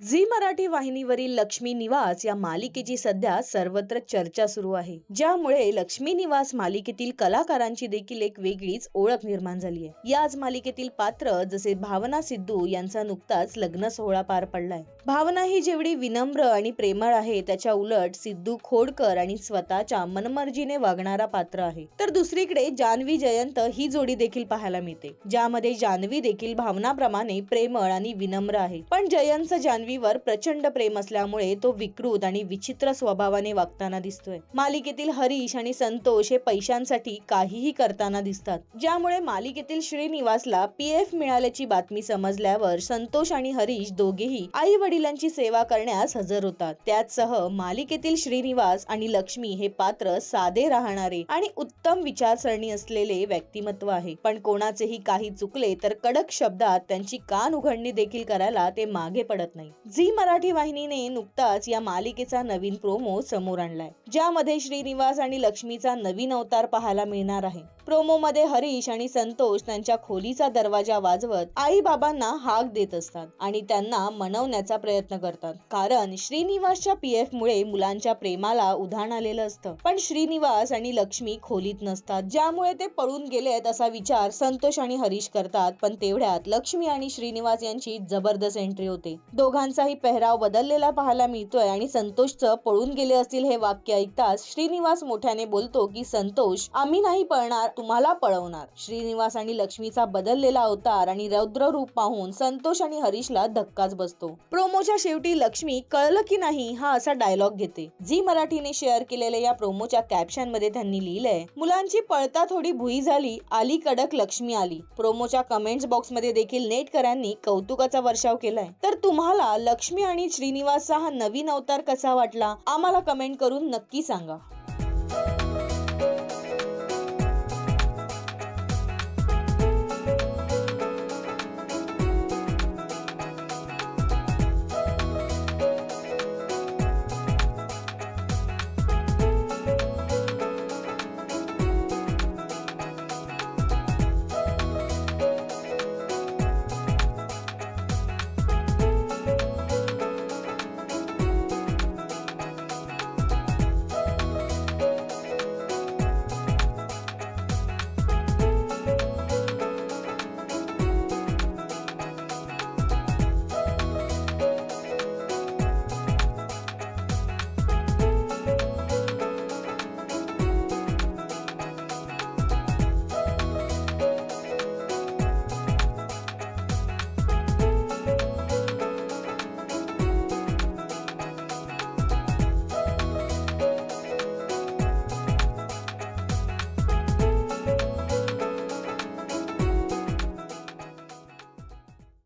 Zee Marathi वाहिनीवरील लक्ष्मी निवास या मालिकेची सध्या सर्वत्र चर्चा सुरू आहे. ज्यामुळे लक्ष्मी निवास मालिकेतील कलाकारांची देखील एक वेगळीच ओळख निर्माण झाली आहे. याच मालिकेतील पात्र जसे भावना सिद्धू यांचा नुकताच लग्न सोहळा पार पडलाय. भावना ही जेवढी विनम्र आणि प्रेमळ आहे त्याच्या उलट सिद्धू खोडकर आणि स्वतःच्या मनमर्जीने वागणारा पात्र आहे. तर दुसरीकडे जान्हवी जयंत ही जोडी देखील पाहायला मिळते ज्यामध्ये जान्हवी देखील भावनाप्रमाणे प्रेमळ आणि विनम्र आहे. पण जयंतचं जान्हवीवर प्रचंड प्रेम असल्यामुळे तो विकृत आणि विचित्र स्वभावाने वागताना दिसतोय. मालिकेतील हरीश आणि संतोष हे पैशांसाठी काहीही करताना दिसतात. ज्यामुळे मालिकेतील श्रीनिवासला पीएफ मिळाल्याची बातमी समजल्यावर संतोष आणि हरीश दोघेही आई वडिलांची सेवा करण्यास हजर होतात. त्याचसह मालिकेतील श्रीनिवास आणि लक्ष्मी हे पात्र साधे राहणारे आणि उत्तम विचारसरणी असलेले व्यक्तिमत्व आहे. पण कोणाचेही काही चुकले तर कडक शब्दात त्यांची कान उघडणी देखील करायला ते मागे पडत नाही झी मराठी वाहिनीने नुकताच या मालिकेचा नवीन प्रोमो समोर आणलाय ज्यामध्ये श्रीनिवास आणि लक्ष्मीचा नवीन अवतार पाहायला मिळणार आहे. प्रोमो मध्ये हरीश आणि संतोष त्यांच्या खोलीचा दरवाजा वाजवत आई बाबांना हाक देत असतात आणि त्यांना मनवण्याचा प्रयत्न करतात. कारण श्रीनिवासच्या पीएफ मुळे मुलांच्या प्रेमाला उधाण आलेलं असतं. पण श्रीनिवास आणि लक्ष्मी खोलीत नसतात ज्यामुळे ते पळून गेलेत असा विचार संतोष आणि हरीश करतात. पण तेवढ्यात लक्ष्मी आणि श्रीनिवास यांची जबरदस्त एंट्री होते. दोघांचाही पेहराव बदललेला पाहायला मिळतोय आणि संतोषचं पळून गेले असतील हे वाक्य ऐकताच श्रीनिवास मोठ्याने बोलतो की संतोष आम्ही नाही पळणार तुम्हाला पळवणार. श्रीनिवास आणि लक्ष्मीचा बदललेला अवतार आणि रौद्र रूप पाहून संतोष आणि हरीशला धक्काच बसतो. प्रोमोच्या शेवटी लक्ष्मी कळलं की नाही? हा असा डायलॉग घेते. झी मराठीने शेअर केलेल्या या प्रोमोच्या कॅप्शनमध्ये त्यांनी लिहिलंय मुलांची पळता थोडी भुई झाली आली कडक लक्ष्मी आली. प्रोमोच्या कमेंट्स बॉक्समध्ये देखील नेटकरांनी कौतुकाचा वर्षाव केलाय. तर तुम्हाला लक्ष्मी आणि श्रीनिवासचा हा नवीन अवतार कसा वाटला आम्हाला कमेंट करून नक्की सांगा.